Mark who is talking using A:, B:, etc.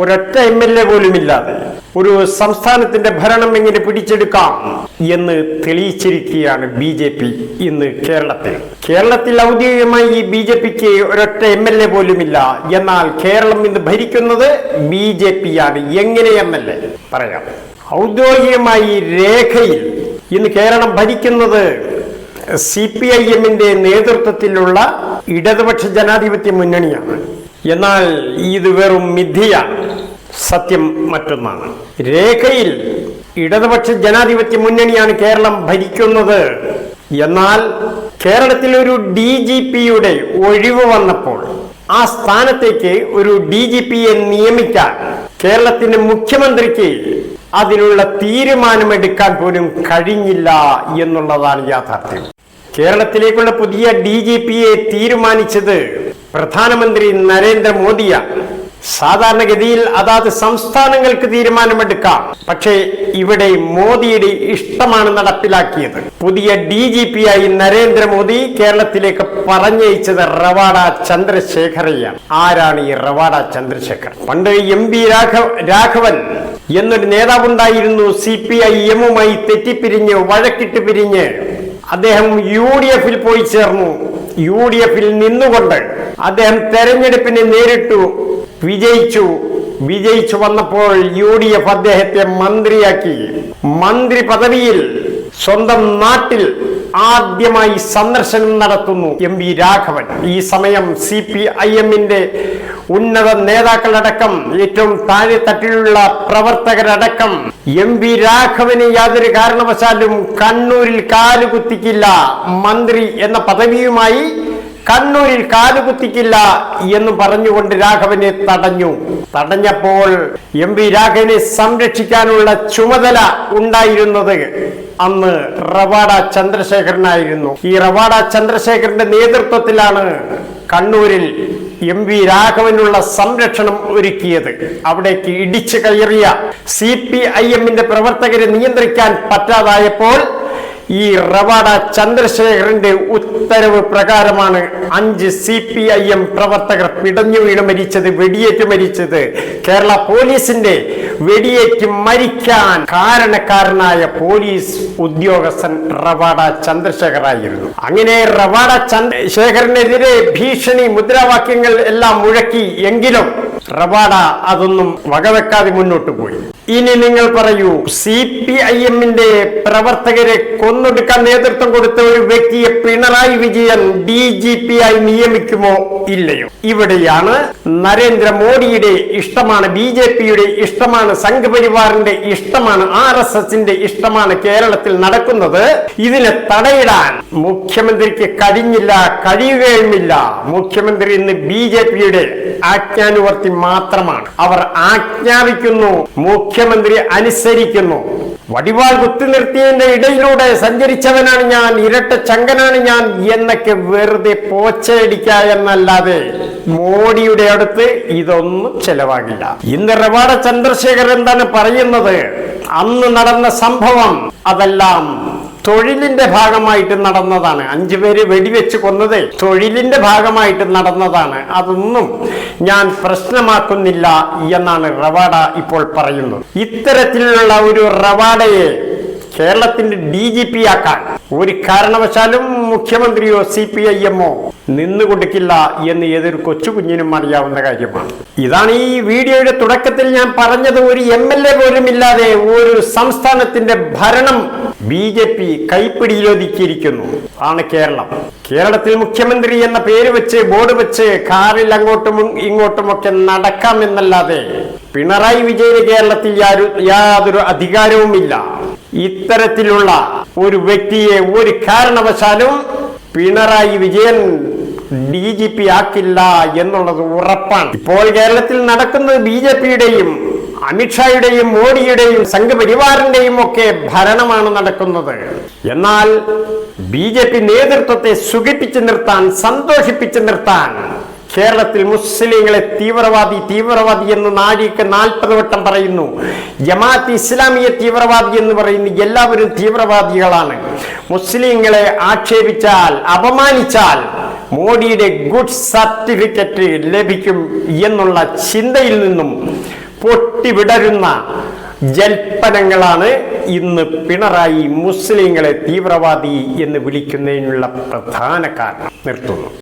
A: ഒരൊറ്റ M L A പോലുമില്ലാതെ ഒരു സംസ്ഥാനത്തിന്റെ ഭരണം എങ്ങനെ പിടിച്ചെടുക്കാം എന്ന് തെളിയിച്ചിരിക്കുകയാണ് ബി ജെ പി ഇന്ന് കേരളത്തിൽ. കേരളത്തിൽ ഔദ്യോഗികമായി ഈ ബി ജെ പിക്ക് ഒരൊറ്റ എം എൽ എ പോലുമില്ല. എന്നാൽ കേരളം ഇന്ന് ഭരിക്കുന്നത് ബി ജെ പി ആണ് എങ്ങനെ എം എൽ എ? പറയാം. ഔദ്യോഗികമായി രേഖയിൽ ഇന്ന് കേരളം ഭരിക്കുന്നത് സി പി ഐ എമ്മിന്റെ നേതൃത്വത്തിലുള്ള ഇടതുപക്ഷ ജനാധിപത്യ മുന്നണിയാണ്. എന്നാൽ ഇത് വെറും മിഥ്യയാണ് സത്യം മറ്റൊന്നാണ്. രേഖയിൽ ഇടതുപക്ഷ ജനാധിപത്യ മുന്നണിയാണ് കേരളം ഭരിക്കുന്നത്. എന്നാൽ കേരളത്തിൽ ഒരു ഡി ജി പിയുടെ ഒഴിവ് വന്നപ്പോൾ ആ സ്ഥാനത്തേക്ക് ഒരു ഡി ജി പിയെ നിയമിക്കാൻ കേരളത്തിന്റെ മുഖ്യമന്ത്രിക്ക് അതിനുള്ള തീരുമാനമെടുക്കാൻ പോലും കഴിഞ്ഞില്ല എന്നുള്ളതാണ് യാഥാർത്ഥ്യം. കേരളത്തിലേക്കുള്ള പുതിയ ഡി ജി പിയെ തീരുമാനിച്ചത് പ്രധാനമന്ത്രി നരേന്ദ്രമോദിയാണ് സാധാരണഗതിയിൽ അതാത് സംസ്ഥാനങ്ങൾക്ക് തീരുമാനമെടുക്കാം. പക്ഷേ ഇവിടെ മോദിയുടെ ഇഷ്ടമാണ് നടപ്പിലാക്കിയത്. പുതിയ ഡി ജി പി ആയി നരേന്ദ്രമോദി കേരളത്തിലേക്ക് പറഞ്ഞയച്ചത് റവാഡ ചന്ദ്രശേഖരയാണ്. ആരാണ് ഈ റവാഡ ചന്ദ്രശേഖർ പണ്ട് എം പി രാഘവ രാഘവൻ എന്നൊരു നേതാവുണ്ടായിരുന്നു സി പി ഐ എമ്മുമായി തെറ്റിപ്പിരിഞ്ഞ് വഴക്കിട്ട് പിരിഞ്ഞ്. അദ്ദേഹം യു ഡി എഫിൽ പോയി ചേർന്നു. യു ഡി എഫിൽ നിന്നുകൊണ്ട് അദ്ദേഹം തെരഞ്ഞെടുപ്പിനെ നേരിട്ടു വിജയിച്ചു. വിജയിച്ചു വന്നപ്പോൾ യു ഡി എഫ് അദ്ദേഹത്തെ മന്ത്രിയാക്കി. മന്ത്രി പദവിയിൽ സ്വന്തം നാട്ടിൽ ആദ്യമായി സന്ദർശനം നടത്തുന്നു എം വി രാഘവൻ. ഈ സമയം സി പി ഐ എമ്മിന്റെ ഉന്നത നേതാക്കളടക്കം ഏറ്റവും താഴെ തട്ടിലുള്ള പ്രവർത്തകരടക്കം. എം വി രാഘവന് യാതൊരു കാരണവശാലും കണ്ണൂരിൽ കാലുകുത്തിക്കില്ല. മന്ത്രി എന്ന പദവിയുമായി കണ്ണൂരിൽ കാലുകുത്തിക്കില്ല എന്ന് പറഞ്ഞുകൊണ്ട് രാഘവനെ തടഞ്ഞു. തടഞ്ഞപ്പോൾ എം വി രാഘവനെ സംരക്ഷിക്കാനുള്ള ചുമതല ഉണ്ടായിരുന്നത് അന്ന് റവാഡ ചന്ദ്രശേഖരനായിരുന്നു. ഈ റവാഡ ചന്ദ്രശേഖരന്റെ നേതൃത്വത്തിലാണ് കണ്ണൂരിൽ എം വി രാഘവനുള്ള സംരക്ഷണം ഒരുക്കിയത്. അവിടേക്ക് ഇടിച്ചു കയറിയ സി പി ഐ എമ്മിന്റെ പ്രവർത്തകരെ നിയന്ത്രിക്കാൻ പറ്റാതായപ്പോൾ ഈ റവാഡ ചന്ദ്രശേഖരന്റെ ഉത്തരവ് പ്രകാരമാണ് അഞ്ച് സി പി ഐ എം പ്രവർത്തകർ പിടഞ്ഞു വീണ് മരിച്ചത് വെടിയേറ്റ് മരിച്ചത്. കേരള പോലീസിന്റെ വെടിയേറ്റ് മരിക്കാൻ കാരണക്കാരനായ പോലീസ് ഉദ്യോഗസ്ഥൻ റവാഡ ചന്ദ്രശേഖറായിരുന്നു അങ്ങനെ റവാഡ ചന്ദ്രശേഖരനെതിരെ ഭീഷണി മുദ്രാവാക്യങ്ങൾ എല്ലാം മുഴക്കി എങ്കിലും റവാഡ അതൊന്നും വകവെക്കാതെ മുന്നോട്ട് പോയി. ഇനി നിങ്ങൾ പറയൂ സി പി ഐ എമ്മിന്റെ പ്രവർത്തകരെ കൊന്നൊടുക്കാൻ നേതൃത്വം കൊടുത്ത ഒരു വ്യക്തിയെ Pinarayi Vijayan D G P ആയി നിയമിക്കുമോ ഇല്ലയോ? ഇവിടെയാണ് നരേന്ദ്രമോദിയുടെ ഇഷ്ടമാണ് ബി ജെ പിയുടെ ഇഷ്ടമാണ് സംഘപരിവാറിന്റെ ഇഷ്ടമാണ് ആർ എസ് എസിന്റെ ഇഷ്ടമാണ് കേരളത്തിൽ നടക്കുന്നത്. ഇതിനെ തടയിടാൻ മുഖ്യമന്ത്രിക്ക് കഴിഞ്ഞില്ല കഴിയുകയുമില്ല. മുഖ്യമന്ത്രി ഇന്ന് ബി ജെ പിയുടെ ആജ്ഞാനുവർത്തി മാത്രമാണ്. അവർ ആജ്ഞാപിക്കുന്നു മുഖ്യമന്ത്രി അനുസരിക്കുന്നു. വടിവാൾ കുത്തി നിർത്തിയതിന്റെ ഇടയിലൂടെ സഞ്ചരിച്ചവനാണ് ഞാൻ ഇരട്ട ചങ്കനാണ് ഞാൻ എന്നൊക്കെ വെറുതെ പോച്ചയടിക്ക എന്നല്ലാതെ മോഡിയുടെ അടുത്ത് ഇതൊന്നും ചെലവാകില്ല. ഇന്ന് റവാഡ ചന്ദ്രശേഖർ എന്താണ് പറയുന്നത്? അന്ന് നടന്ന സംഭവം അതെല്ലാം തൊഴിലിന്റെ ഭാഗമായിട്ട് നടന്നതാണ്. അഞ്ചു പേര് വെടിവെച്ച് കൊന്നത്. തൊഴിലിന്റെ ഭാഗമായിട്ട് നടന്നതാണ്. അതൊന്നും ഞാൻ പ്രശ്നമാക്കുന്നില്ല എന്നാണ് റവാഡ ഇപ്പോൾ പറയുന്നത്. ഇത്തരത്തിലുള്ള ഒരു റവാഡയെ കേരളത്തിന്റെ ഡി ജി പി ആക്കാൻ ഒരു കാരണവശാലും മുഖ്യമന്ത്രിയോ സി പി ഐ എമ്മോ? നിന്നുകൊടുക്കില്ല എന്ന് ഏതൊരു കൊച്ചു കുഞ്ഞിനും അറിയാവുന്ന കാര്യമാണ്. ഇതാണ് ഈ വീഡിയോയുടെ തുടക്കത്തിൽ ഞാൻ പറഞ്ഞത് ഒരു എം എൽ എ പോലും ഇല്ലാതെ ഒരു സംസ്ഥാനത്തിന്റെ ഭരണം ബി ജെ പി കൈപ്പിടിയിലൊതുക്കിയിരിക്കുന്നു ആണ് കേരളം. കേരളത്തിൽ മുഖ്യമന്ത്രി എന്ന പേര് വെച്ച് ബോർഡ് വെച്ച് കാറിൽ അങ്ങോട്ടും ഇങ്ങോട്ടുമൊക്കെ നടക്കാമെന്നല്ലാതെ പിണറായി വിജയന് കേരളത്തിൽ യാതൊരു അധികാരവുമില്ല. ഇത്തരത്തിലുള്ള ഒരു വ്യക്തിയെ ഒരു കാരണവശാലും Pinarayi Vijayan D G P ആക്കില്ല എന്നുള്ളത് ഉറപ്പാണ്. ഇപ്പോൾ കേരളത്തിൽ നടക്കുന്നത് ബി ജെ പിയുടെയും അമിത്ഷായുടെയും മോഡിയുടെയും സംഘപരിവാറിന്റെയും ഒക്കെ ഭരണമാണ് നടക്കുന്നത്. എന്നാൽ ബി ജെ പി നേതൃത്വത്തെ സുഖിപ്പിച്ചു നിർത്താൻ സന്തോഷിപ്പിച്ചു നിർത്താൻ കേരളത്തിൽ മുസ്ലിങ്ങളെ തീവ്രവാദി തീവ്രവാദി എന്ന് നാഴിക്ക് നാൽപ്പത് വട്ടം പറയുന്നു. ജമാഅത്ത് ഇസ്ലാമിയെ തീവ്രവാദി എന്ന് പറയുന്നു. എല്ലാവരും തീവ്രവാദികളാണ്. മുസ്ലിങ്ങളെ ആക്ഷേപിച്ചാൽ അപമാനിച്ചാൽ മോഡിയുടെ ഗുഡ് സർട്ടിഫിക്കറ്റ് ലഭിക്കും എന്നുള്ള ചിന്തയിൽ നിന്നും പൊട്ടിവിടരുന്ന ജൽപ്പനങ്ങളാണ് ഇന്ന് പിണറായി മുസ്ലിങ്ങളെ തീവ്രവാദി എന്ന് വിളിക്കുന്നതിനുള്ള പ്രധാന കാരണം. നിർത്തുന്നു.